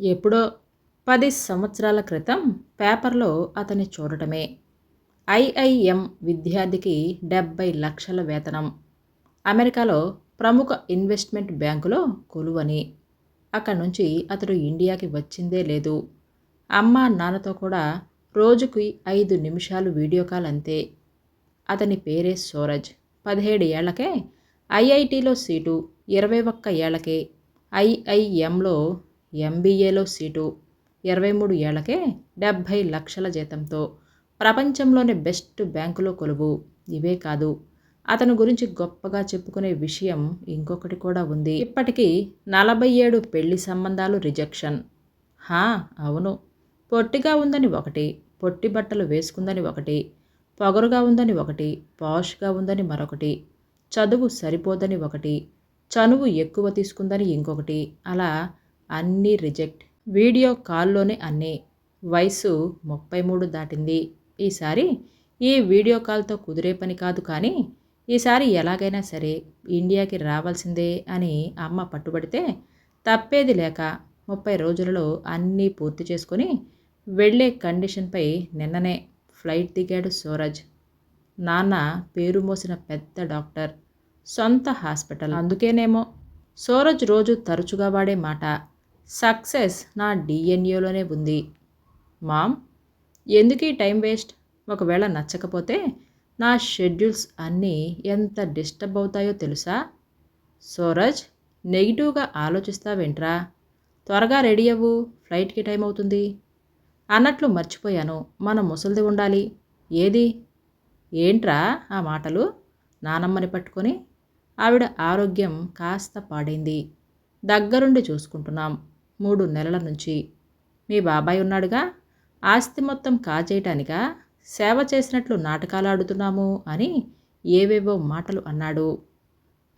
ఎప్పుడో పది సంవత్సరాల క్రితం పేపర్లో అతన్ని చూడటమే. ఐఐఎం విద్యార్థికి డెబ్బై లక్షల వేతనం. అమెరికాలో ప్రముఖ ఇన్వెస్ట్మెంట్ బ్యాంకులో కొలువని. అక్కడి నుంచి అతడు ఇండియాకి వచ్చిందే లేదు. అమ్మ నాన్నతో కూడా రోజుకి ఐదు నిమిషాలు వీడియో కాల్ అంతే. అతని పేరే సూరజ్. పదిహేడు ఏళ్ళకే ఐఐటిలో సీటు ఇరవై ఒక్క ఏళ్ళకే ఐఐఎంలో ఎంబీఏలో సీటు ఇరవై మూడు ఏళ్ళకే డెబ్భై లక్షల జీతంతో ప్రపంచంలోని బెస్ట్ బ్యాంకులో కొలువు. ఇవే కాదు అతని గురించి గొప్పగా చెప్పుకునే విషయం ఇంకొకటి కూడా ఉంది. ఇప్పటికీ నలభై ఏడు పెళ్ళి సంబంధాలు రిజెక్షన్. హా అవును. పొట్టిగా ఉందని ఒకటి పొట్టి బట్టలు వేసుకుందని ఒకటి పొగరుగా ఉందని ఒకటి పాష్గా ఉందని మరొకటి చదువు సరిపోదని ఒకటి చనువు ఎక్కువ తీసుకుందని ఇంకొకటి అలా అన్నీ రిజెక్ట్. వీడియో కాల్లోనే అన్నీ. వయసు ముప్పై మూడు దాటింది. ఈసారి ఈ వీడియో కాల్తో కుదిరే పని కాదు కానీ ఈసారి ఎలాగైనా సరే ఇండియాకి రావాల్సిందే అని అమ్మ పట్టుబడితే తప్పేది లేక ముప్పై రోజులలో అన్నీ పూర్తి చేసుకొని వెళ్ళే కండిషన్పై నిన్ననే ఫ్లైట్ దిగాడు సూరజ్. నాన్న పేరు మోసిన పెద్ద డాక్టర్. సొంత హాస్పిటల్. అందుకేనేమో సూరజ్ రోజు తరచుగా వాడే మాట. సక్సెస్ నా డిఎన్ఏలోనే ఉంది. మామ్ ఎందుకు ఈ టైం వేస్ట్? ఒకవేళ నచ్చకపోతే నా షెడ్యూల్స్ అన్నీ ఎంత డిస్టర్బ్ అవుతాయో తెలుసా? సూరజ్ నెగిటివ్గా ఆలోచిస్తావేంట్రా? త్వరగా రెడీ అవ్వు ఫ్లైట్కి టైం అవుతుంది. అన్నట్లు మర్చిపోయాను మన ముసలిది ఉండాలి. ఏది? ఏంట్రా ఆ మాటలు? నానమ్మని పట్టుకొని ఆవిడ ఆరోగ్యం కాస్త పాడైంది. దగ్గరుండి చూసుకుంటున్నాం. మూడు నెలల నుంచి. మీ బాబాయ్ ఉన్నాడుగా? ఆస్తి మొత్తం కాజేయటానికా? సేవ చేసినట్లు నాటకాలు ఆడుతున్నాము అని ఏవేవో మాటలు అన్నాడు.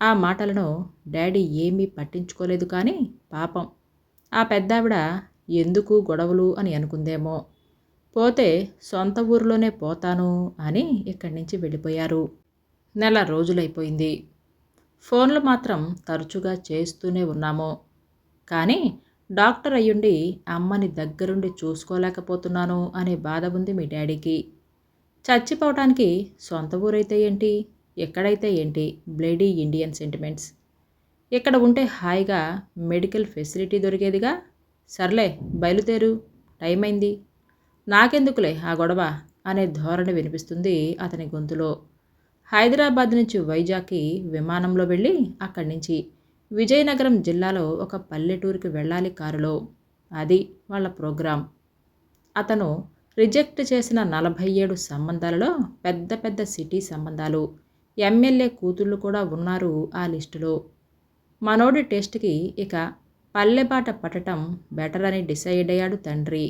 ఆ మాటలను డాడీ ఏమీ పట్టించుకోలేదు కానీ పాపం. ఆ పెద్దావిడ ఎందుకు గొడవలు అని అనుకుందేమో. పోతే సొంత ఊరిలోనే పోతాను అని ఇక్కడి నుంచి వెళ్ళిపోయారు. నెల రోజులైపోయింది. ఫోన్లు మాత్రం తరచుగా చేస్తూనే ఉన్నాము. కానీ డాక్టర్ అయ్యుండి అమ్మని దగ్గరుండి చూసుకోలేకపోతున్నాను అనే బాధ ఉంది మీ డాడీకి. చచ్చిపోవటానికి సొంత ఊరైతే ఏంటి? ఎక్కడైతే ఏంటి? Bloody Indian sentiments. ఇక్కడ ఉంటే హాయిగా మెడికల్ ఫెసిలిటీ దొరికేదిగా? సర్లే బయలుదేరు. టైం అయింది నాకెందుకులే ఆ గొడవ? అనే ధోరణి వినిపిస్తుంది అతని గొంతులో. హైదరాబాద్ నుంచి వైజాగ్కి విమానంలో వెళ్ళి అక్కడి నుంచి విజయనగరం జిల్లాలో ఒక పల్లెటూరికి వెళ్ళాలి కారులో. అది వాళ్ళ ప్రోగ్రాం. అతను రిజెక్ట్ చేసిన నలభై ఏడు సంబంధాలలో పెద్ద పెద్ద సిటీ సంబంధాలు ఎమ్మెల్యే కూతుళ్ళు కూడా ఉన్నారు ఆ లిస్టులో. మనోడి టెస్ట్కి ఇక పల్లెబాట పట్టటం బెటర్ అని డిసైడ్ అయ్యాడు తండ్రి.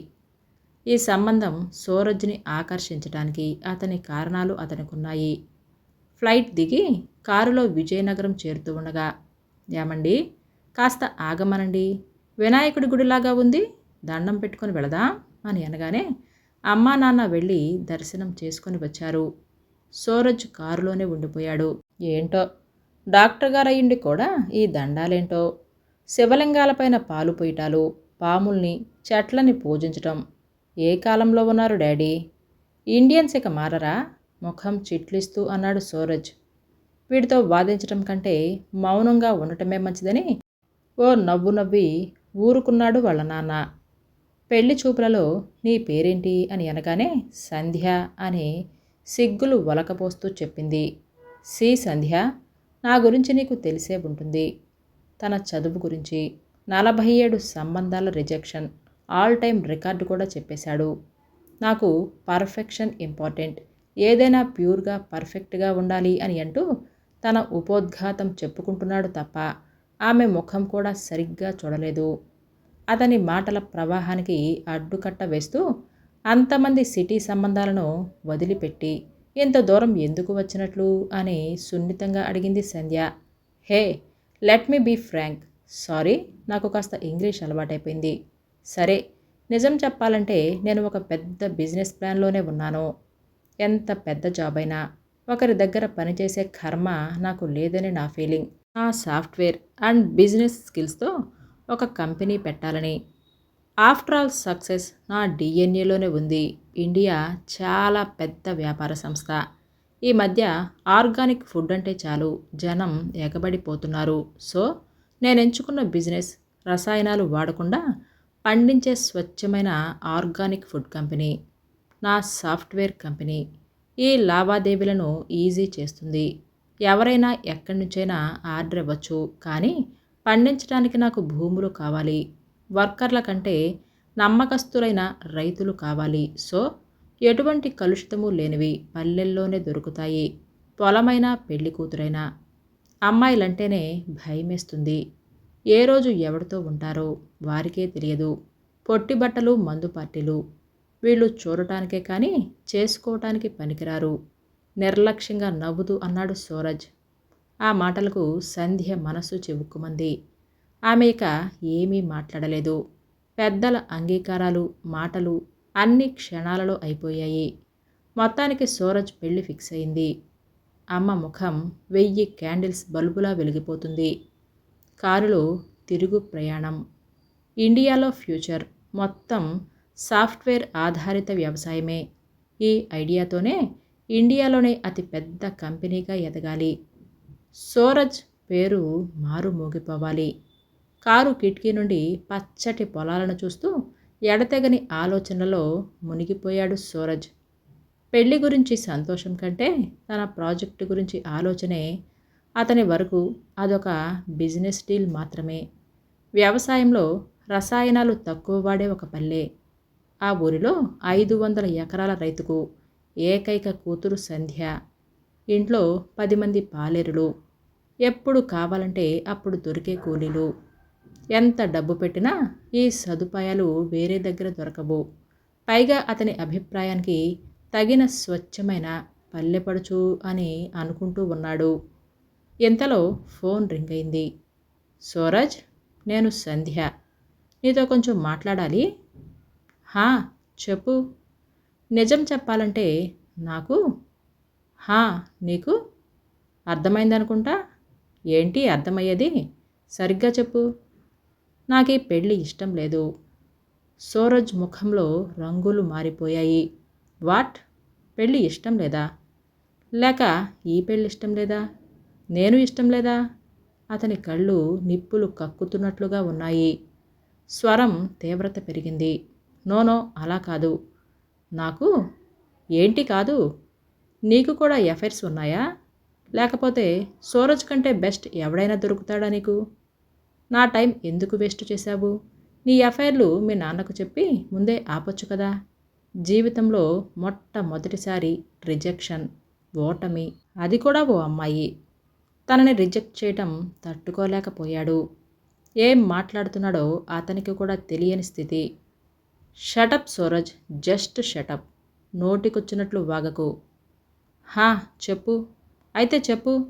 ఈ సంబంధం సూరజ్ని ఆకర్షించడానికి అతని కారణాలు అతనికున్నాయి. ఫ్లైట్ దిగి కారులో విజయనగరం చేరుతూ ఉండగా ఏమండి కాస్త ఆగమనండి. వినాయకుడి గుడిలాగా ఉంది. దండం పెట్టుకొని వెళదాం అని అనగానే అమ్మా నాన్న వెళ్ళి దర్శనం చేసుకొని వచ్చారు. సూరజ్ కారులోనే ఉండిపోయాడు. ఏంటో? డాక్టర్ గారు కూడా ఈ దండాలేంటో? శివలింగాలపైన పాలు పొయ్యటాలు పాముల్ని చెట్లని పూజించటం. ఏ కాలంలో ఉన్నారు డాడీ? ఇండియన్స్ ఇక మారరా? ముఖం చిట్లిస్తూ అన్నాడు సూరజ్. వీడితో వాదించటం కంటే మౌనంగా ఉండటమే మంచిదని ఓ నవ్వు నవ్వి ఊరుకున్నాడు వాళ్ళ నాన్న. పెళ్ళి చూపులలో నీ పేరేంటి? అని అనగానే సంధ్య అని సిగ్గులు వలకపోస్తూ చెప్పింది. సి సంధ్య నా గురించి నీకు తెలిసే ఉంటుంది. తన చదువు గురించి నలభై ఏడు సంబంధాల రిజెక్షన్ ఆల్ టైం రికార్డు కూడా చెప్పేశాడు. నాకు పర్ఫెక్షన్ ఇంపార్టెంట్. ఏదైనా ప్యూర్గా పర్ఫెక్ట్గా ఉండాలి అని అంటూ తన ఉపోద్ఘాతం చెప్పుకుంటున్నాడు తప్ప ఆమె ముఖం కూడా సరిగ్గా చూడలేదు. అతని మాటల ప్రవాహానికి అడ్డుకట్ట వేస్తూ అంతమంది సిటీ సంబంధాలను వదిలిపెట్టి ఇంత దూరం ఎందుకు వచ్చినట్లు? అని సున్నితంగా అడిగింది Sandhya. Hey let me be frank. Sorry నాకు కాస్త ఇంగ్లీష్ అలవాటైపోయింది. సరే నిజం చెప్పాలంటే నేను ఒక పెద్ద బిజినెస్ ప్లాన్లోనే ఉన్నాను. ఎంత పెద్ద జాబ్ అయినా ఒకరి దగ్గర పనిచేసే కర్మ నాకు లేదని నా ఫీలింగ్. నా సాఫ్ట్వేర్ అండ్ బిజినెస్ స్కిల్స్తో ఒక కంపెనీ పెట్టాలని. ఆఫ్టర్ ఆల్ సక్సెస్ నా డిఎన్ఏలోనే ఉంది. ఇండియా చాలా పెద్ద వ్యాపార సంస్థ. ఈ మధ్య ఆర్గానిక్ ఫుడ్ అంటే చాలు జనం ఎగబడిపోతున్నారు. సో నేను ఎంచుకున్న బిజినెస్ రసాయనాలు వాడకుండా పండించే స్వచ్ఛమైన ఆర్గానిక్ ఫుడ్ కంపెనీ. నా సాఫ్ట్వేర్ కంపెనీ. ఈ లావాదేవీలను ఈజీ చేస్తుంది. ఎవరైనా ఎక్కడి నుంచైనా ఆర్డర్ ఇవ్వచ్చు. కానీ పండించడానికి నాకు భూములు కావాలి. వర్కర్ల కంటే నమ్మకస్తులైన రైతులు కావాలి. సో ఎటువంటి కలుషితము లేనివి పల్లెల్లోనే దొరుకుతాయి. పొలమైన పెళ్ళి కూతురైనా. అమ్మాయిలంటేనే భయమేస్తుంది. ఏ రోజు ఎవరితో ఉంటారో వారికే తెలియదు. పొట్టి బట్టలు మందు పార్టీలు. వీళ్ళు చూడటానికే కానీ చేసుకోవటానికి పనికిరారు. నిర్లక్ష్యంగా నవ్వుతూ అన్నాడు సూరజ్. ఆ మాటలకు సంధ్య మనస్సు చెవుక్కుమంది. ఆమె ఇక ఏమీ మాట్లాడలేదు. పెద్దల అంగీకారాలు మాటలు అన్ని క్షణాలలో అయిపోయాయి. మొత్తానికి సూరజ్ పెళ్ళి ఫిక్స్ అయింది. అమ్మ ముఖం వెయ్యి క్యాండిల్స్ బల్బులా వెలిగిపోతుంది. కారులో తిరుగు ప్రయాణం. ఇండియాలో ఫ్యూచర్ మొత్తం సాఫ్ట్వేర్ ఆధారిత వ్యవసాయమే. ఈ ఐడియాతోనే ఇండియాలోనే అతి పెద్ద కంపెనీగా ఎదగాలి. సూరజ్ పేరు మారు మోగిపోవాలి కారు కిటికీ నుండి పచ్చటి పొలాలను చూస్తూ ఎడతెగని ఆలోచనలో మునిగిపోయాడు సూరజ్. పెళ్ళి గురించి సంతోషం కంటే తన ప్రాజెక్టు గురించి ఆలోచనే అతని వరకు అదొక బిజినెస్ డీల్ మాత్రమే. వ్యవసాయంలో రసాయనాలు తక్కువ వాడే ఒక పల్లె. ఆ ఊరిలో ఐదు వందల ఎకరాల రైతుకు ఏకైక కూతురు సంధ్య. ఇంట్లో పది మంది పాలేరులు. ఎప్పుడు కావాలంటే అప్పుడు దొరికే కూలీలు. ఎంత డబ్బు పెట్టినా ఈ సదుపాయాలు వేరే దగ్గర దొరకవు. పైగా అతని అభిప్రాయానికి తగిన స్వచ్ఛమైన పల్లెపడుచు అని అనుకుంటూ ఉన్నాడు. ఇంతలో ఫోన్ రింగ్ అయింది. సూరజ్ నేను సంధ్య. నీతో కొంచెం మాట్లాడాలి? హా చెప్పు. నిజం చెప్పాలంటే నాకు హా నీకు అర్థమైందనుకుంటా? ఏంటి అర్థమయ్యేది? సరిగ్గా చెప్పు. నాకు ఈ పెళ్ళి ఇష్టం లేదు. సూరజ్ ముఖంలో రంగులు మారిపోయాయి. వాట్? పెళ్ళి ఇష్టం లేదా? లేక ఈ పెళ్ళి ఇష్టం లేదా? నేను ఇష్టం లేదా? అతని కళ్ళు నిప్పులు కక్కుతున్నట్లుగా ఉన్నాయి. స్వరం తీవ్రత పెరిగింది. నోనో అలా కాదు. నాకు ఏంటి కాదు? నీకు కూడా ఎఫైర్స్ ఉన్నాయా? లేకపోతే సూరజ్ కంటే బెస్ట్ ఎవడైనా దొరుకుతాడా నీకు? నా టైం ఎందుకు వేస్ట్ చేశావు? నీ ఎఫ్ఐఆర్లు మీ నాన్నకు చెప్పి ముందే ఆపొచ్చు కదా. జీవితంలో మొట్టమొదటిసారి రిజెక్షన్ ఓటమి అది కూడా ఓ అమ్మాయి. తనని రిజెక్ట్ చేయటం తట్టుకోలేకపోయాడు. ఏం మాట్లాడుతున్నాడో అతనికి కూడా తెలియని స్థితి. Shut up Suraj just shut up నోటికొచ్చినట్లు వాగకు. హా చెప్పు. అయితే చెప్పు.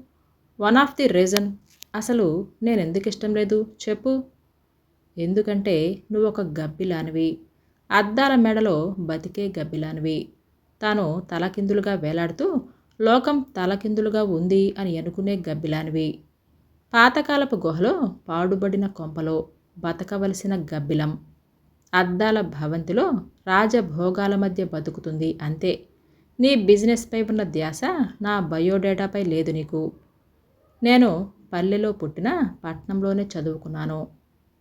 వన్ ఆఫ్ ది రీజన్ అసలు నేను ఎందుకు ఇష్టం లేదు? చెప్పు. ఎందుకంటే నువ్వు ఒక గబ్బిలానివి. అద్దాల మెడలో బతికే గబ్బిలానివి. తాను తలకిందులుగా వేలాడుతూ లోకం తలకిందులుగా ఉంది అని అనుకునే గబ్బిలానివి. పాతకాలపు గుహలో పాడుబడిన కొంపలో బతకవలసిన గబ్బిలం. అద్దాల భవంతిలో రాజభోగాల మధ్య బతుకుతుంది అంతే. నీ బిజినెస్పై ఉన్న ధ్యాస నా బయోడేటాపై లేదు నీకు. నేను పల్లెలో పుట్టిన పట్నంలోనే చదువుకున్నాను.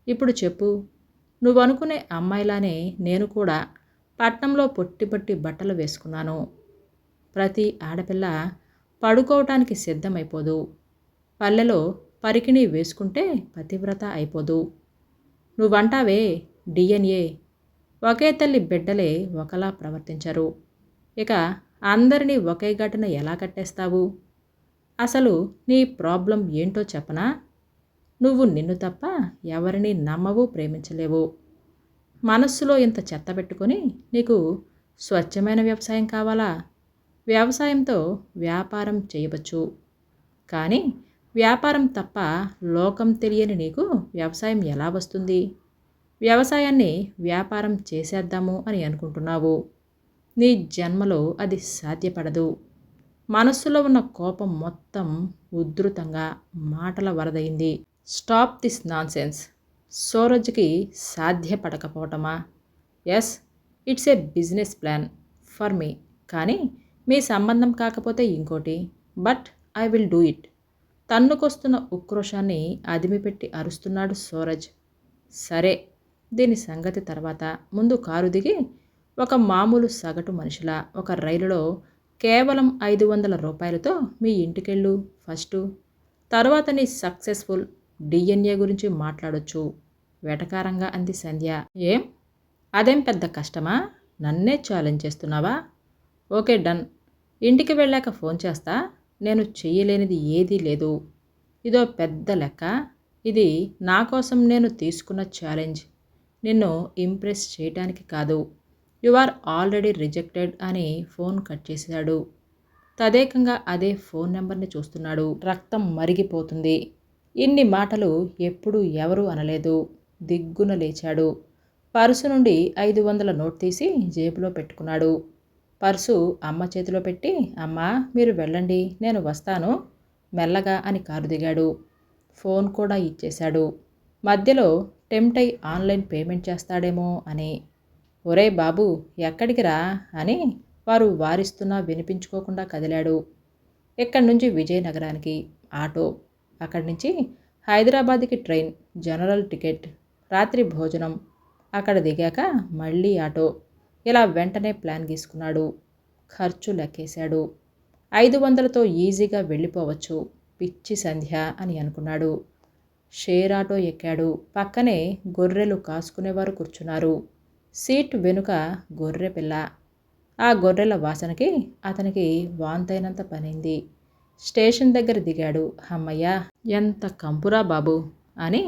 ఇప్పుడు చెప్పు నువ్వు అనుకునే అమ్మాయిలానే నేను కూడా పట్నంలో పొట్టి పట్టి బట్టలు వేసుకున్నాను. ప్రతి ఆడపిల్ల పడుకోవటానికి సిద్ధమైపోదు. పల్లెలో పరికిణి వేసుకుంటే పతివ్రత అయిపోదు. నువ్వంటావే డిఎన్ఏ. ఒకే తల్లి బిడ్డలే ఒకలా ప్రవర్తించరు. ఇక అందరినీ ఒకే ఘటన ఎలా కట్టేస్తావు? అసలు నీ ప్రాబ్లం ఏంటో చెప్పనా? నువ్వు నిన్ను తప్ప ఎవరిని నమ్మవు ప్రేమించలేవు. మనస్సులో ఇంత చెత్త పెట్టుకొని నీకు స్వచ్ఛమైన వ్యవసాయం కావాలా? వ్యవసాయంతో వ్యాపారం చేయవచ్చు. కానీ వ్యాపారం తప్ప లోకం తెలియని నీకు వ్యవసాయం ఎలా వస్తుంది? వ్యవసాయాన్ని వ్యాపారం చేసేద్దాము అని అనుకుంటున్నావు. నీ జన్మలో అది సాధ్యపడదు. మనస్సులో ఉన్న కోపం మొత్తం ఉధృతంగా మాటల వరదైంది స్టాప్ దిస్ నాన్సెన్స్. సూరజ్కి సాధ్యపడకపోవటమా? Yes it's a business plan for me. కానీ మీ సంబంధం కాకపోతే ఇంకోటి. But I will do it. తన్నుకొస్తున్న ఉక్రోషాన్ని అదిమిపెట్టి అరుస్తున్నాడు సూరజ్. సరే దీని సంగతి తర్వాత ముందు కారు దిగి ఒక మామూలు సగటు మనిషిలా ఒక రైలులో కేవలం ఐదు వందల రూపాయలతో మీ ఇంటికెళ్ళు ఫస్టు. తర్వాత నీ సక్సెస్ఫుల్ డిఎన్ఏ గురించి మాట్లాడొచ్చు వేటకారంగా అంది సంధ్య. ఏం? అదేం పెద్ద కష్టమా? నన్నే ఛాలెంజ్ చేస్తున్నావా? Okay done. ఇంటికి వెళ్ళాక ఫోన్ చేస్తా. నేను చెయ్యలేనిది ఏదీ లేదు. ఇదో పెద్ద లెక్క. ఇది నా కోసం నేను తీసుకున్న ఛాలెంజ్. నిన్ను ఇంప్రెస్ చేయటానికి కాదు. యు ఆర్ ఆల్రెడీ రిజెక్టెడ్ అని ఫోన్ కట్ చేశాడు తదేకంగా అదే ఫోన్ నెంబర్ని చూస్తున్నాడు. రక్తం మరిగిపోతుంది. ఇన్ని మాటలు ఎప్పుడూ ఎవరూ అనలేదు. దిగ్గున లేచాడు. పర్సు నుండి ఐదు వందల నోట్ తీసి జేబులో పెట్టుకున్నాడు. పర్సు అమ్మ చేతిలో పెట్టి అమ్మ మీరు వెళ్ళండి నేను వస్తాను మెల్లగా అని కారు దిగాడు. ఫోన్ కూడా ఇచ్చేశాడు. మధ్యలో టెంప్ట్ అయి ఆన్లైన్ పేమెంట్ చేస్తాడేమో అని. ఒరే బాబు ఎక్కడికి రా అని వారు వారిస్తున్నా వినిపించుకోకుండా కదిలాడు. ఇక్కడి నుంచి? విజయనగరానికి. ఆటో. అక్కడి నుంచి హైదరాబాద్కి ట్రైన్. General ticket. రాత్రి భోజనం. అక్కడ దిగాక మళ్ళీ ఆటో. ఇలా వెంటనే ప్లాన్ గీసుకున్నాడు. ఖర్చు లెక్కేశాడు. ఐదు వందలతో ఈజీగా వెళ్ళిపోవచ్చు. పిచ్చి సంధ్య అని అనుకున్నాడు. షేర్ ఆటో ఎక్కాడు. పక్కనే గొర్రెలు కాసుకునేవారు కూర్చున్నారు. సీట్ వెనుక గొర్రె పిల్ల. ఆ గొర్రెల వాసనకి అతనికి వాంతైనంత పనింది. స్టేషన్ దగ్గర దిగాడు. అమ్మయ్య ఎంత కంపురా బాబు అని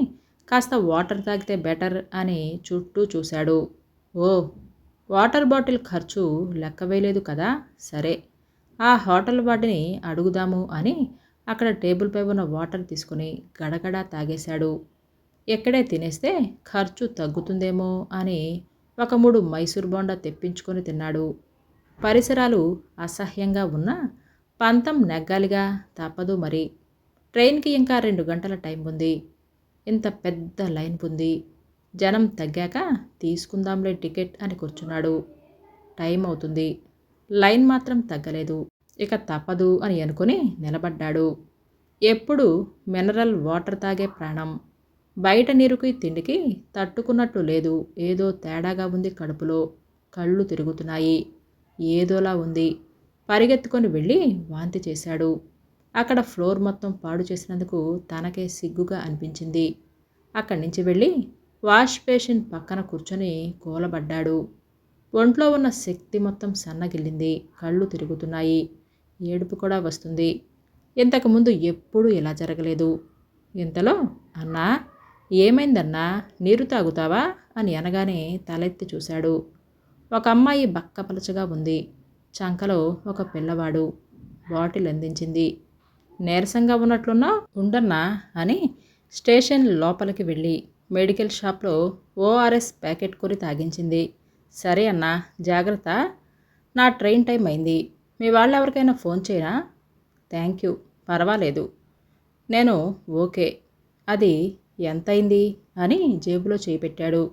కాస్త వాటర్ తాగితే బెటర్ అని చుట్టూ చూశాడు. ఓ వాటర్ బాటిల్ ఖర్చు లెక్క వేయలేదు కదా సరే ఆ హోటల్ వాటిని అడుగుదాము అని అక్కడ టేబుల్పై ఉన్న వాటర్ తీసుకుని గడగడా తాగేశాడు. ఎక్కడే తినేస్తే ఖర్చు తగ్గుతుందేమో అని ఒక మూడు మైసూర్ బోండా తెప్పించుకొని తిన్నాడు. పరిసరాలు అసహ్యంగా ఉన్నా పంతం నెగ్గాలిగా తప్పదు మరి. ట్రైన్కి ఇంకా రెండు గంటల టైం ఉంది. ఇంత పెద్ద లైన్ ఉంది జనం తగ్గాక తీసుకుందాంలే టికెట్ అని కూర్చున్నాడు. టైం అవుతుంది. లైన్ మాత్రం తగ్గలేదు. ఇక తప్పదు అని అనుకుని నిలబడ్డాడు. ఎప్పుడు మినరల్ వాటర్ తాగే ప్రాణం. బయట నీరుకి తిండికి తట్టుకున్నట్టు లేదు. ఏదో తేడాగా ఉంది కడుపులో. కళ్ళు తిరుగుతున్నాయి. ఏదోలా ఉంది. పరిగెత్తుకొని వెళ్ళి వాంతి చేశాడు. అక్కడ ఫ్లోర్ మొత్తం పాడు చేసినందుకు తనకే సిగ్గుగా అనిపించింది. అక్కడి నుంచి వెళ్ళి వాష్ బేసిన్ పక్కన కూర్చొని కూలబడ్డాడు ఒంట్లో ఉన్న శక్తి మొత్తం సన్నగిల్లింది. కళ్ళు తిరుగుతున్నాయి. ఏడుపు కూడా వస్తుంది. ఇంతకుముందు ఎప్పుడూ ఇలా జరగలేదు. ఇంతలో అన్నా ఏమైందన్నా? నీరు తాగుతావా? అని అనగానే తలెత్తి చూశాడు. ఒక అమ్మాయి బక్కపలచగా ఉంది. చంకలో ఒక పిల్లవాడు బాటిల్ అందించింది. నీరసంగా ఉన్నట్లున్నా ఉండన్నా అని స్టేషన్ లోపలికి వెళ్ళి మెడికల్ షాప్లో ఓఆర్ఎస్ ప్యాకెట్ కొని తాగించింది. సరే అన్నా జాగ్రత్త. నా ట్రైన్ టైం అయింది. మీ వాళ్ళు ఎవరికైనా ఫోన్ చేయనా థ్యాంక్ యూ. పర్వాలేదు. నేను ఓకే. అది ఎంతైంది అని జేబులో చేపెట్టాడు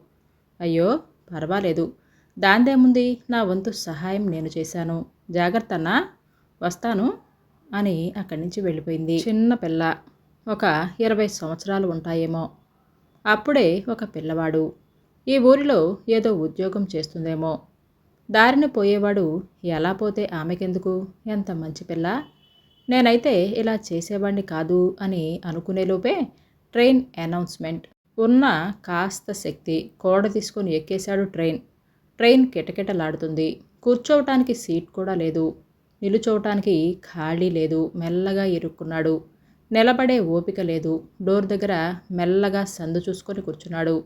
అయ్యో పర్వాలేదు. దాందేముంది? నా వంతు సహాయం నేను చేశాను. జాగ్రత్త అన్నా వస్తాను అని అక్కడి నుంచి వెళ్ళిపోయింది. చిన్న పిల్ల. ఒక ఇరవై సంవత్సరాలు ఉంటాయేమో. అప్పుడే ఒక పిల్లవాడు. ఈ ఊరిలో ఏదో ఉద్యోగం చేస్తుందేమో. దారిన పోయేవాడు ఎలా పోతే ఆమెకెందుకు? ఎంత మంచి పిల్ల? నేనైతే ఇలా చేసేవాడిని కాదు అని అనుకునేలోపే ట్రైన్ అనౌన్స్మెంట్. ఉన్న కాస్త శక్తి కోడ తీసుకొని ఎక్కేశాడు ట్రైన్. ట్రైన్ కిటకిటలాడుతుంది. కూర్చోవటానికి సీట్ కూడా లేదు. నిలుచోవటానికి ఖాళీ లేదు. మెల్లగా ఇరుక్కున్నాడు. నిలబడే ఓపిక లేదు. డోర్ దగ్గర మెల్లగా సందు చూసుకొని కూర్చున్నాడు.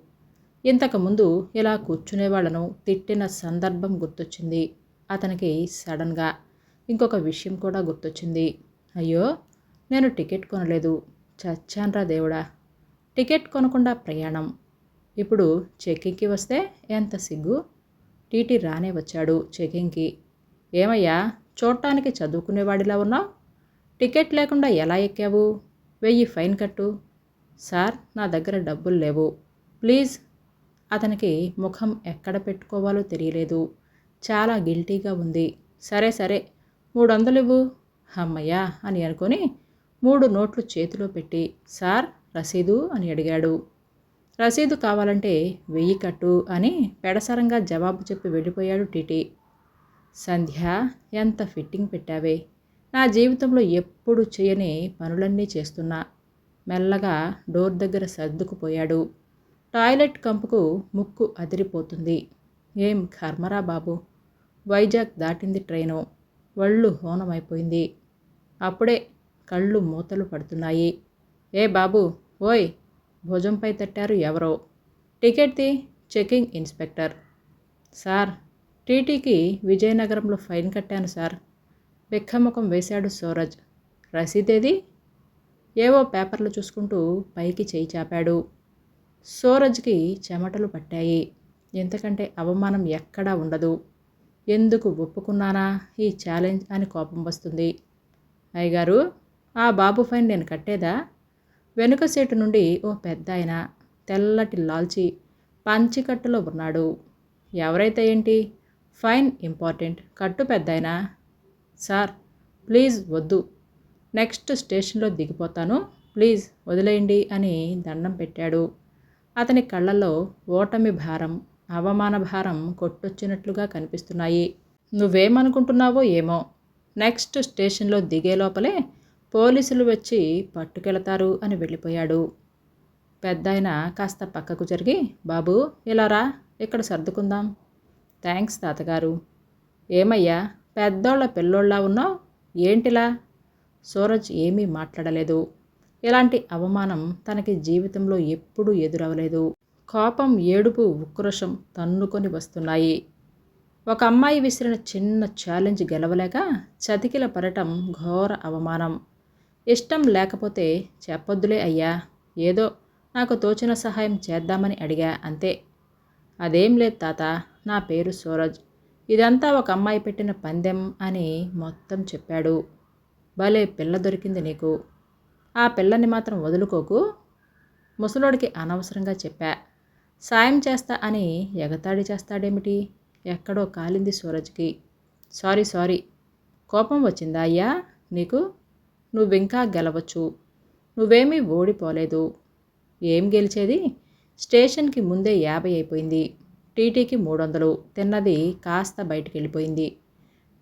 ఇంతకుముందు ఇలా కూర్చునేవాళ్ళను తిట్టిన సందర్భం గుర్తొచ్చింది. అతనికి సడన్గా ఇంకొక విషయం కూడా గుర్తొచ్చింది. అయ్యో నేను టికెట్ కొనలేదు. చచ్చాన్రా దేవుడా. టికెట్ కొనకుండా ప్రయాణం. ఇప్పుడు చెక్కింగ్కి వస్తే ఎంత సిగ్గు? టీటీ రానే వచ్చాడు చెకింగ్కి ఏమయ్యా చూడటానికి చదువుకునేవాడిలా ఉన్నావు? టికెట్ లేకుండా ఎలా ఎక్కావు? వెయ్యి ఫైన్ కట్టు. సార్ నా దగ్గర డబ్బులు లేవు. ప్లీజ్ అతనికి ముఖం ఎక్కడ పెట్టుకోవాలో తెలియలేదు. చాలా గిల్టీగా ఉంది. సరే సరే మూడు వందలు ఇవ్వు అమ్మయ్యా అని అనుకొని మూడు నోట్లు చేతిలో పెట్టి సార్ రసీదు అని అడిగాడు. రసీదు కావాలంటే వెయ్యి కట్టు అని పెడసరంగా జవాబు చెప్పి వెళ్ళిపోయాడు టీటీ. సంధ్య ఎంత ఫిట్టింగ్ పెట్టావే. నా జీవితంలో ఎప్పుడు చేయని పనులన్నీ చేస్తున్నా. మెల్లగా డోర్ దగ్గర సర్దుకుపోయాడు. టాయిలెట్ కంపుకు ముక్కు అదిరిపోతుంది. ఏం కర్మరా బాబు? వైజాగ్ దాటింది ట్రైను. ఒళ్ళు హోనమైపోయింది. అప్పుడే కళ్ళు మూతలు పడుతున్నాయి. ఏ బాబు ఓయ్! భుజంపై తట్టారు ఎవరో. Ticket the checking inspector. Sir టీటీకి విజయనగరంలో ఫైన్ కట్టాను సార్. బిక్కముఖం వేశాడు సూరజ్. రసీదేది? ఏవో పేపర్లు చూసుకుంటూ పైకి చేయి చాపాడు. సూరజ్కి చెమటలు పట్టాయి. ఎంతకంటే అవమానం ఎక్కడా ఉండదు. ఎందుకు ఒప్పుకున్నానా? ఈ ఛాలెంజ్ అని కోపం వస్తుంది. అయ్యగారు ఆ బాబు ఫైన్ నేను కట్టేదా? వెనుక సీటు నుండి ఓ పెద్ద ఆయన తెల్లటి లాల్చి పంచికట్టులో ఉన్నాడు. ఎవరైతే ఏంటి? Fine important. కట్టు పెద్దాయనా. సార్ ప్లీజ్ వద్దు. నెక్స్ట్ స్టేషన్లో దిగిపోతాను. ప్లీజ్ వదిలేయండి అని దండం పెట్టాడు. అతని కళ్ళల్లో ఓటమి భారం అవమాన భారం కొట్టొచ్చినట్లుగా కనిపిస్తున్నాయి. నువ్వేమనుకుంటున్నావో ఏమో. నెక్స్ట్ స్టేషన్లో దిగే లోపలే పోలీసులు వచ్చి పట్టుకెళతారు అని వెళ్ళిపోయాడు. పెద్దాయన కాస్త పక్కకు జరిగి బాబు ఇలా రా ఇక్కడ సర్దుకుందాం. థ్యాంక్స్ తాతగారు. ఏమయ్యా పెద్దోళ్ళ పిల్లోళ్ళ ఉన్నావు? ఏంటిలా? సూరజ్ ఏమీ మాట్లాడలేదు. ఇలాంటి అవమానం తనకి జీవితంలో ఎప్పుడూ ఎదురవలేదు. కోపం ఏడుపు ఉక్రోషం తన్నుకొని వస్తున్నాయి. ఒక అమ్మాయి విసిరిన చిన్న ఛాలెంజ్ గెలవలేక చతికిల పడటం ఘోర అవమానం. ఇష్టం లేకపోతే చెప్పొద్దులే అయ్యా ఏదో నాకు తోచిన సహాయం చేద్దామని అడిగా అంతే. అదేం లేదు తాత నా పేరు సూరజ్. ఇదంతా ఒక అమ్మాయి పెట్టిన పందెం అని మొత్తం చెప్పాడు. భలే పిల్ల దొరికింది నీకు. ఆ పిల్లని మాత్రం వదులుకోకు. ముసలోడికి అనవసరంగా చెప్పా. సాయం చేస్తా అని ఎగతాళి చేస్తాడేమిటి? ఎక్కడో కాలింది సూరజ్కి. Sorry sorry. కోపం వచ్చిందా అయ్యా? నీకు? నువ్వింకా గెలవచ్చు. నువ్వేమీ ఓడిపోలేదు. ఏం గెలిచేది? స్టేషన్కి ముందే యాభై అయిపోయింది. టీటీకి మూడు వందలు తిన్నది కాస్త బయటికి వెళ్ళిపోయింది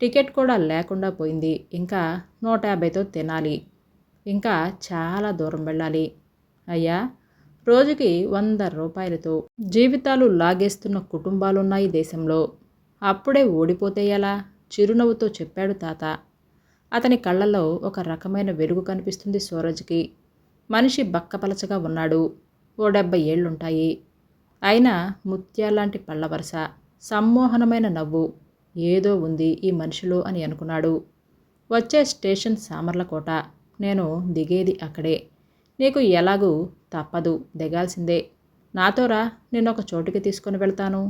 టికెట్ కూడా లేకుండా పోయింది. ఇంకా నూట యాభైతో తినాలి. ఇంకా చాలా దూరం వెళ్ళాలి. అయ్యా రోజుకి వంద రూపాయలతో జీవితాలు లాగేస్తున్న కుటుంబాలున్నాయి దేశంలో. అప్పుడే ఓడిపోతే ఎలా? చిరునవ్వుతో చెప్పాడు తాత. అతని కళ్ళల్లో ఒక రకమైన వెలుగు కనిపిస్తుంది సూరజ్కి. మనిషి బక్కపలచగా ఉన్నాడు. ఓ డెబ్బై ఏళ్ళుంటాయి. అయినా ముత్యాలాంటి పళ్ళవరస సమ్మోహనమైన నవ్వు ఏదో ఉంది ఈ మనిషిలో అని అనుకున్నాడు. వచ్చే స్టేషన్ సామర్లకోట. నేను దిగేది అక్కడే. నీకు ఎలాగూ తప్పదు దిగాల్సిందే. నాతోరా నేను ఒక చోటుకి తీసుకొని వెళ్తాను.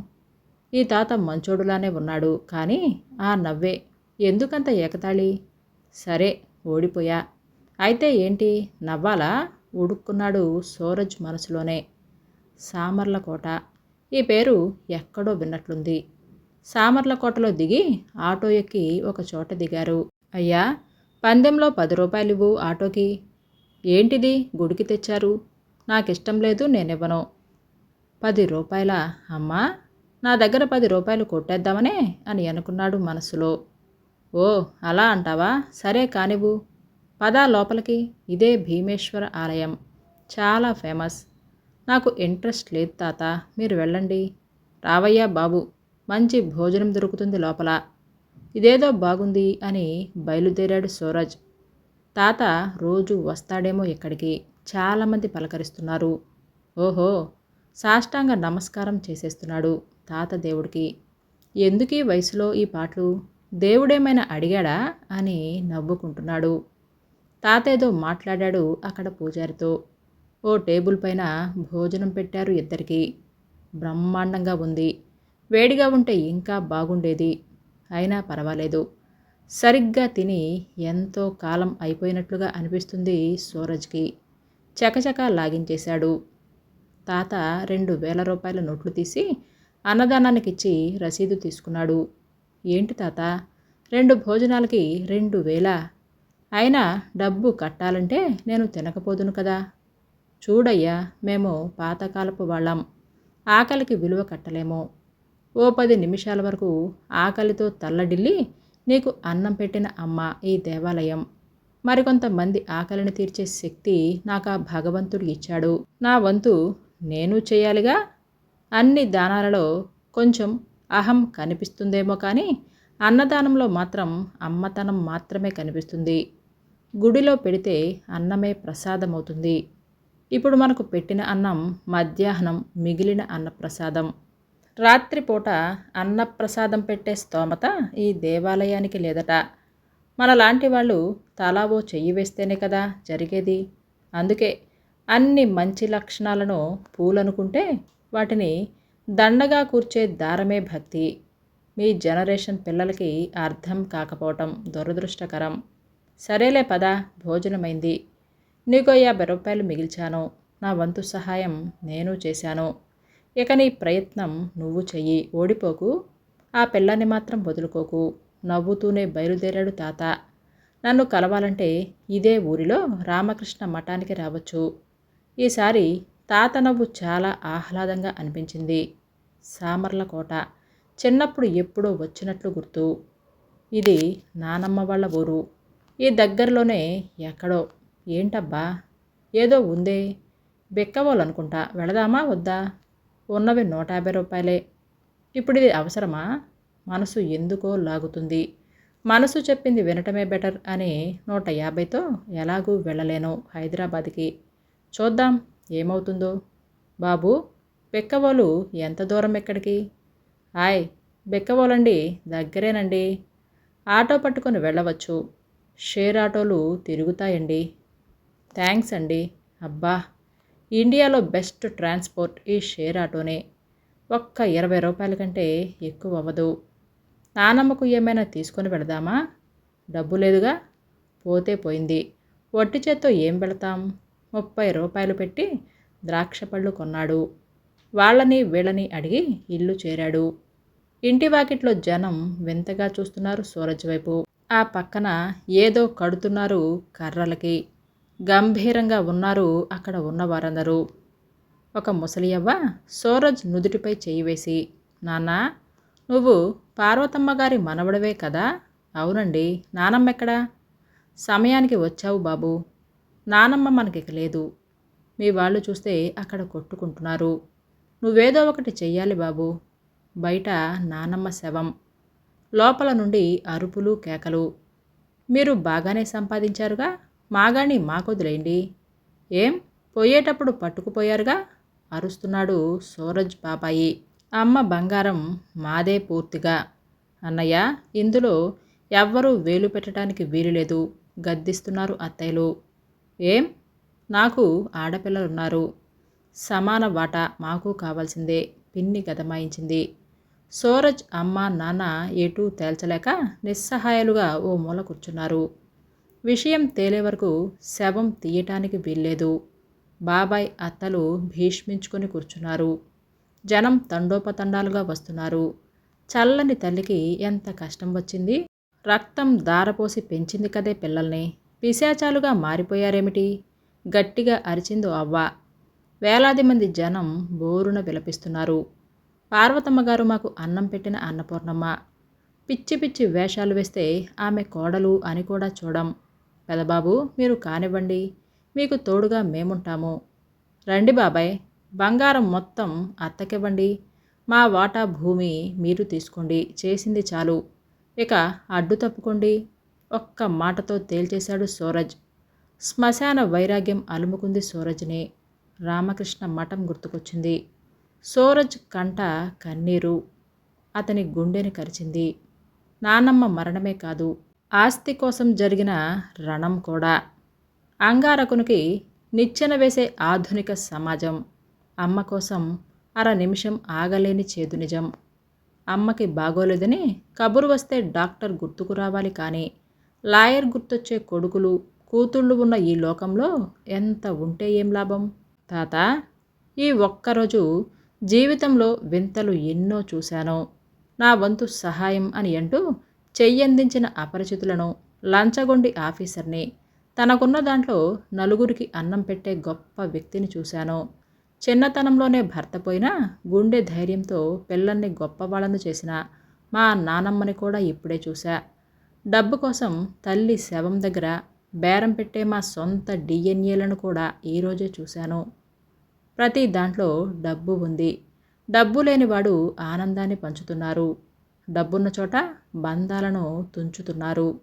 ఈ తాత మంచోడులానే ఉన్నాడు కానీ ఆ నవ్వే. ఎందుకంత ఏకతాళి? సరే ఓడిపోయా. అయితే ఏంటి? నవ్వాలా? ఉడుక్కున్నాడు సూరజ్ మనసులోనే. సామర్లకోట. ఈ పేరు ఎక్కడో విన్నట్లుంది. సామర్లకోటలో దిగి ఆటో ఎక్కి ఒక చోట దిగారు. అయ్యా పందెంలో పది రూపాయలు ఇవ్వు ఆటోకి. ఏంటిది? గుడికి తెచ్చారు. నాకిష్టం లేదు నేనివ్వను. పది రూపాయల? అమ్మా నా దగ్గర పది రూపాయలు కొట్టేద్దామనే అని అనుకున్నాడు మనసులో. ఓ అలా అంటావా? సరే కానివ్వు. పదా లోపలికి. ఇదే భీమేశ్వర ఆలయం. చాలా ఫేమస్. నాకు ఇంట్రెస్ట్ లేదు తాత. మీరు వెళ్ళండి. రావయ్యా బాబు మంచి భోజనం దొరుకుతుంది లోపల. ఇదేదో బాగుంది అని బయలుదేరాడు సూరజ్. తాత రోజు వస్తాడేమో ఇక్కడికి చాలామంది పలకరిస్తున్నారు. ఓహో సాష్టాంగ నమస్కారం చేసేస్తున్నాడు తాత దేవుడికి. ఎందుకీ వయసులో ఈ పాటలు? దేవుడేమైనా అడిగాడా? అని నవ్వుకుంటున్నాడు. తాత ఏదో మాట్లాడాడు అక్కడ పూజారితో. ఓ టేబుల్ పైన భోజనం పెట్టారు ఇద్దరికి. బ్రహ్మాండంగా ఉంది. వేడిగా ఉంటే ఇంకా బాగుండేది. అయినా పర్వాలేదు. సరిగ్గా తిని ఎంతో కాలం అయిపోయినట్లుగా అనిపిస్తుంది సూరజ్కి. చకచక లాగించేశాడు. తాత రెండు వేల రూపాయల నోట్లు తీసి అన్నదానానికి ఇచ్చి రసీదు తీసుకున్నాడు. ఏంటి తాత? రెండు భోజనాలకి రెండు వేల? అయినా డబ్బు కట్టాలంటే నేను తినకపోదును కదా. చూడయ్యా మేము పాతకాలపు వాళ్ళం. ఆకలికి విలువ కట్టలేము. ఓ పది నిమిషాల వరకు ఆకలితో తల్లడిల్లి నీకు అన్నం పెట్టిన అమ్మ ఈ దేవాలయం. మరికొంతమంది ఆకలిని తీర్చే శక్తి నాకు ఆ భగవంతుడు ఇచ్చాడు. నా వంతు నేను చేయాలిగా? అన్ని దానాలలో కొంచెం అహం కనిపిస్తుందేమో కానీ అన్నదానంలో మాత్రం అమ్మతనం మాత్రమే కనిపిస్తుంది. గుడిలో పెడితే అన్నమే ప్రసాదమవుతుంది. ఇప్పుడు మనకు పెట్టిన అన్నం మధ్యాహ్నం మిగిలిన అన్నప్రసాదం. రాత్రిపూట అన్నప్రసాదం పెట్టే స్తోమత ఈ దేవాలయానికి లేదట. మనలాంటి వాళ్ళు తలా ఓ చెయ్యి వేస్తేనే కదా జరిగేది. అందుకే అన్ని మంచి లక్షణాలను పూలనుకుంటే వాటిని దండగా కూర్చే దారమే భక్తి. మీ జనరేషన్ పిల్లలకి అర్థం కాకపోవటం దురదృష్టకరం. సరేలే పద భోజనమైంది. నీకో యాభై రూపాయలు మిగిల్చాను. నా వంతు సహాయం నేను చేశాను. ఇక నీ ప్రయత్నం నువ్వు చెయ్యి. ఓడిపోకు. ఆ పిల్లాన్ని మాత్రం వదులుకోకు. నవ్వుతూనే బయలుదేరాడు తాత. నన్ను కలవాలంటే ఇదే ఊరిలో రామకృష్ణ మఠానికి రావచ్చు. ఈసారి తాత నవ్వు చాలా ఆహ్లాదంగా అనిపించింది. సామర్లకోట చిన్నప్పుడు ఎప్పుడో వచ్చినట్లు గుర్తు. ఇది నానమ్మ వాళ్ళ ఊరు. ఈ దగ్గరలోనే ఎక్కడో. ఏంటబ్బా? ఏదో ఉందే. బెక్కవాలనుకుంటా వెళదామా? వద్దా? ఉన్నవి నూట యాభై రూపాయలే. ఇప్పుడు ఇది అవసరమా? మనసు ఎందుకో లాగుతుంది. మనసు చెప్పింది వినటమే బెటర్ అని నూట యాభైతో ఎలాగూ వెళ్ళలేను హైదరాబాద్కి. చూద్దాం ఏమవుతుందో. బాబు బెక్కవోలు ఎంత దూరం ఎక్కడికి? హాయ్ బెక్కవోలండి దగ్గరేనండి. ఆటో పట్టుకొని వెళ్ళవచ్చు. షేర్ ఆటోలు తిరుగుతాయండి. థ్యాంక్స్ అండి. అబ్బా! ఇండియాలో బెస్ట్ ట్రాన్స్పోర్ట్ ఈ షేర్ ఆటోనే. ఒక్క ఇరవై రూపాయల కంటే ఎక్కువ అవ్వదు. నానమ్మకు ఏమైనా తీసుకొని వెళదామా? డబ్బు లేదుగా? పోతే పోయింది. వట్టి చేత్తో ఏం వెళతాం? ముప్పై రూపాయలు పెట్టి ద్రాక్ష పళ్ళు కొన్నాడు. వాళ్ళని వీళ్ళని అడిగి ఇల్లు చేరాడు. ఇంటి వాకిట్లో జనం వింతగా చూస్తున్నారు సూరజ్ వైపు. ఆ పక్కన ఏదో కడుతున్నారు కర్రలకి. గంభీరంగా ఉన్నారు అక్కడ ఉన్న వారందరూ ఒక ముసలియవ్వ సూరజ్ నుదుటిపై చేయి వేసి నాన్నా నువ్వు పార్వతమ్మ గారి మనవడవే కదా? అవునండి. నానమ్మ ఎక్కడా సమయానికి వచ్చావు బాబు. నానమ్మ మనకి లేదు. మీ వాళ్ళు చూస్తే అక్కడ కొట్టుకుంటున్నారు. నువ్వేదో ఒకటి చెయ్యాలి బాబు. బయట నానమ్మ శవం. లోపల నుండి అరుపులు కేకలు. మీరు బాగానే సంపాదించారుగా? మాగాణ్ణి మాకొదిలేయండి ఏం? పోయేటప్పుడు పట్టుకుపోయారుగా? అరుస్తున్నాడు సూరజ్ బాబాయి. అమ్మ బంగారం మాదే పూర్తిగా. అన్నయ్య ఇందులో ఎవ్వరూ వేలు పెట్టడానికి వీలులేదు. గద్దిస్తున్నారు అత్తయ్యలు. ఏం? నాకు ఆడపిల్లలున్నారు. సమాన వాటా మాకు కావాల్సిందే. పిన్ని గదమాయించింది. సూరజ్ అమ్మ నాన్న ఎటూ తేల్చలేక నిస్సహాయాలుగా ఓ మూల కూర్చున్నారు. విషయం తేలే వరకు శవం తీయటానికి వీల్లేదు. బాబాయ్ అత్తలు భీష్మించుకొని కూర్చున్నారు. జనం తండోపతండాలుగా వస్తున్నారు. చల్లని తల్లికి ఎంత కష్టం వచ్చింది? రక్తం దారపోసి పెంచింది కదే పిల్లల్ని. పిశాచాలుగా మారిపోయారేమిటి? గట్టిగా అరిచిందో అవ్వ. వేలాది మంది జనం బోరున విలపిస్తున్నారు. పార్వతమ్మ గారు మాకు అన్నం పెట్టిన అన్నపూర్ణమ్మ. పిచ్చి పిచ్చి వేషాలు వేస్తే ఆమె కోడలు అని కూడా చూడం. పెదబాబు మీరు కానివ్వండి. మీకు తోడుగా మేముంటాము. రండి బాబాయ్ బంగారం మొత్తం అత్తకివ్వండి. మా వాటా భూమి మీరు తీసుకోండి. చేసింది చాలు. ఇక అడ్డు తప్పుకోండి. ఒక్క మాటతో తేల్చేశాడు సూరజ్. శ్మశాన వైరాగ్యం అలుముకుంది సూరజ్ని. రామకృష్ణ మఠం గుర్తుకొచ్చింది. సూరజ్ కంట కన్నీరు. అతని గుండెని కరిచింది. నానమ్మ మరణమే కాదు. ఆస్తి కోసం జరిగిన రణం కూడా. అంగారకునికి నిచ్చెన వేసే ఆధునిక సమాజం. అమ్మ కోసం అర నిమిషం ఆగలేని చేదు నిజం. అమ్మకి బాగోలేదని కబురు వస్తే డాక్టర్ గుర్తుకు రావాలి కానీ లాయర్ గుర్తొచ్చే కొడుకులు కూతుళ్ళు ఉన్న ఈ లోకంలో ఎంత ఉంటే ఏం లాభం? తాత ఈ ఒక్కరోజు జీవితంలో వింతలు ఎన్నో చూశాను. నా వంతు సహాయం అని అంటూ చెయ్యందించిన అపరిచితులను లంచగొండి ఆఫీసర్ని. తనకున్న దాంట్లో నలుగురికి అన్నం పెట్టే గొప్ప వ్యక్తిని చూశాను. చిన్నతనంలోనే భర్త పోయినా గుండె ధైర్యంతో పిల్లల్ని గొప్పవాళ్ళను చేసిన మా నానమ్మని కూడా ఇప్పుడే చూశా. డబ్బు కోసం తల్లి శవం దగ్గర బేరం పెట్టే మా సొంత డిఎన్ఏలను కూడా ఈరోజే చూశాను. ప్రతి దాంట్లో డబ్బు ఉంది. డబ్బు లేనివాడు ఆనందాన్ని పంచుతున్నారు. డబ్బున్న చోట బంధాలను తుంచుతున్నారు.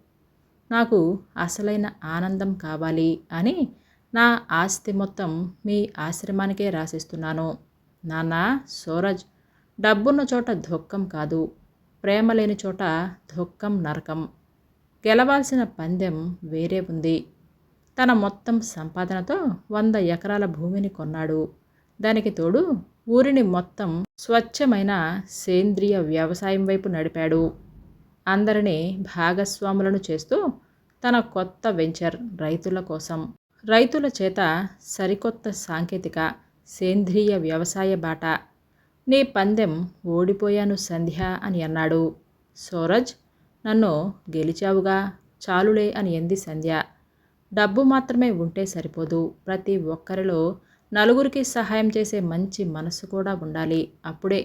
నాకు అసలైన ఆనందం కావాలి అని నా ఆస్తి మొత్తం మీ ఆశ్రమానికే రాసిస్తున్నాను. నాన్న సూరజ్ డబ్బున్న చోట దుఃఖం కాదు. ప్రేమ లేని చోట దుఃఖం నరకం. గెలవాల్సిన పందెం వేరే ఉంది. తన మొత్తం సంపాదనతో వంద ఎకరాల భూమిని కొన్నాడు. దానికి తోడు ఊరిని మొత్తం స్వచ్ఛమైన సేంద్రియ వ్యవసాయం వైపు నడిపాడు. అందరినీ భాగస్వాములను చేస్తూ తన కొత్త వెంచర్ రైతుల కోసం. రైతుల చేత సరికొత్త సాంకేతిక సేంద్రియ వ్యవసాయ బాట. నీ పందెం ఓడిపోయాను సంధ్య అని అన్నాడు. సూరజ్ నన్ను గెలిచావుగా చాలులే అని ఎంది సంధ్య. డబ్బు మాత్రమే ఉంటే సరిపోదు. ప్రతి ఒక్కరిలో నలుగురికి సహాయం చేసే మంచి మనసు కూడా ఉండాలి. అప్పుడే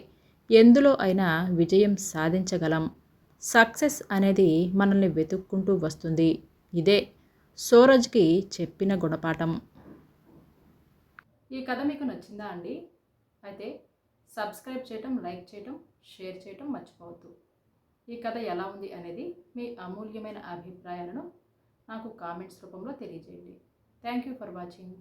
ఎందులో అయినా విజయం సాధించగలం. సక్సెస్ అనేది మనల్ని వెతుక్కుంటూ వస్తుంది. ఇదే సూరజ్కి చెప్పిన గుణపాఠం. ఈ కథ మీకు నచ్చిందా అండి? అయితే సబ్స్క్రైబ్ చేయటం లైక్ చేయటం షేర్ చేయటం మర్చిపోవద్దు. ఈ కథ ఎలా ఉంది అనేది మీ అమూల్యమైన అభిప్రాయాలను నాకు కామెంట్స్ రూపంలో తెలియజేయండి. Thank you for watching.